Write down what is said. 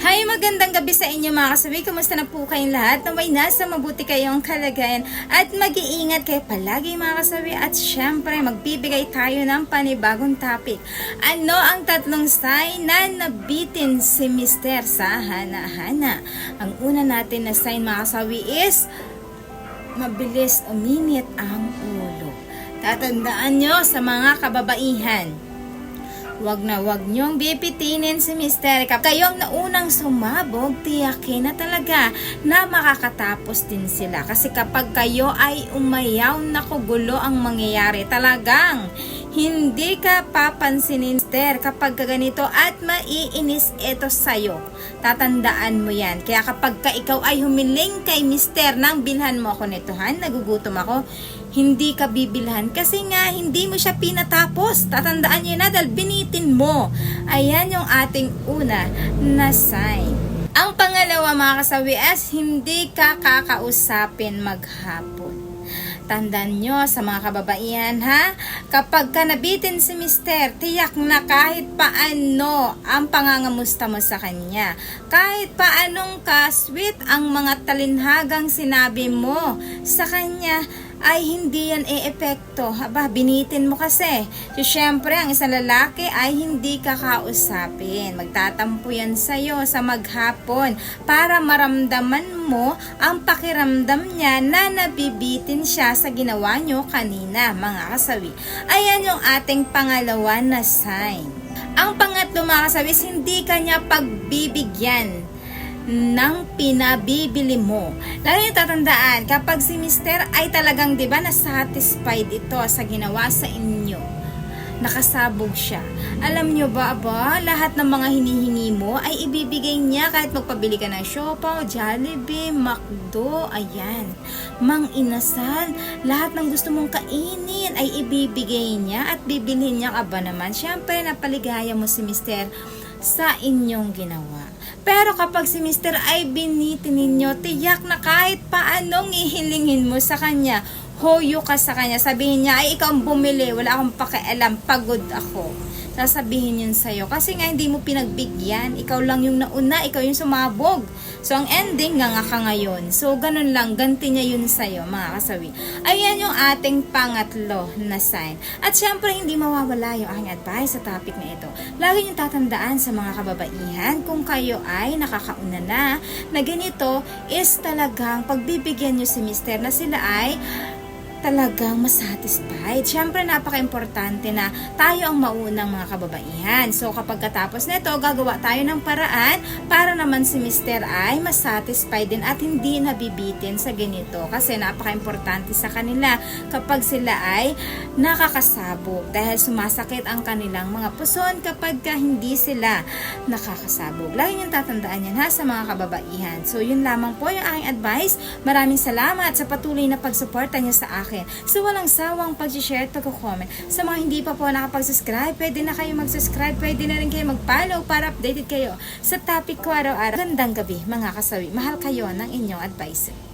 Hi, magandang gabi sa inyo mga kasabi. Kumusta na po kayong lahat? Naway nasa mabuti kayong kalagayan at mag-iingat kayo palagi mga kasabi. At syempre, magbibigay tayo ng panibagong topic. Ano ang tatlong sign na nabitin si Mister sa hana-hana? Ang una natin na sign mga kasabi is mabilis uminit ang ulo. Tatandaan nyo sa mga kababaihan. Huwag na huwag niyong bipitinin si Mister. Kapag kayo ang naunang sumabog, tiyakin na talaga na makakatapos din sila. Kasi kapag kayo ay umayaw, naku, gulo ang mangyayari. Talagang hindi ka papansinin, Mister, kapag ka ganito at maiinis ito sa'yo. Tatandaan mo yan. Kaya kapag ka ikaw ay humiling kay Mister nang bilhan mo ako nito, han, nagugutom ako, hindi ka bibilhan kasi nga hindi mo siya pinatapos. Tatandaan niyo na dahil binitin mo. Ayan yung ating una na sign. Ang pangalawa mga kasawi as hindi ka kakausapin maghapon. Tandaan nyo sa mga kababaihan ha, kapag ka nabitin si mister, tiyak na kahit paano ang pangangamusta mo sa kanya. Kahit paanong ka-sweet ang mga talinhagang sinabi mo sa kanya, ay hindi yan e-epekto. Aba, binitin mo kasi. So, syempre, ang isang lalaki ay hindi ka kausapin. Magtatampo yan sa'yo sa maghapon para maramdaman mo ang pakiramdam niya na nabibitin siya sa ginawa nyo kanina, mga kasawi. Ayan yung ating pangalawa na sign. Ang pangatlo, mga kasawi, is hindi ka niya pagbibigyan ng pinabibili mo. Lalo yung tatandaan, kapag si mister ay talagang, di ba, na-satisfied ito sa ginawa sa inyo, nakasabog siya. Alam nyo ba, aba, lahat ng mga hinihingi mo ay ibibigay niya kahit magpabili ka ng Siopaw, Jollibee, McDo, ayan. Mang inasal, lahat ng gusto mong kainin ay ibibigay niya at bibilhin niya ka ba naman. Siyempre, napaligaya mo si mister sa inyong ginawa. Pero kapag si Mr. ay binitin ninyo, tiyak na kahit paanong ihilingin mo sa kanya, hoyo ka sa kanya, sabihin niya, ay ikaw ang bumili, wala akong pakialam, pagod ako. Sasabihin yun sa'yo. Kasi nga hindi mo pinagbigyan, ikaw lang yung nauna, ikaw yung sumabog. So ang ending nga nga ka ngayon. So ganun lang, ganti niya yun sa'yo, mga kasawi. Ayan yung ating pangatlo na sign. At syempre, hindi mawawala yung aking advice sa topic na ito. Lagi niyong tatandaan sa mga kababaihan kung kayo ay nakakauna na na ganito is talagang pagbibigyan niyo si mister na sila ay talagang masatisfied. Siyempre, napaka-importante na tayo ang maunang mga kababaihan. So, kapag katapos nito, gagawa tayo ng paraan para naman si Mr. ay masatisfied din at hindi nabibitin sa ganito. Kasi napaka-importante sa kanila kapag sila ay nakakasabog. Dahil sumasakit ang kanilang mga puson kapag ka hindi sila nakakasabog. Lagi niyong tatandaan yan ha sa mga kababaihan. So, yun lamang po yung aking advice. Maraming salamat sa patuloy na pagsuporta niyo sa akin akin. So walang sawang pag-share at pag-comment. Sa mga hindi pa po nakapag-subscribe, pwede na kayo mag-subscribe, pwede na rin kayo mag-follow para updated kayo sa topic ko araw-araw. Gandang gabi mga kasawi. Mahal kayo ng inyong advice.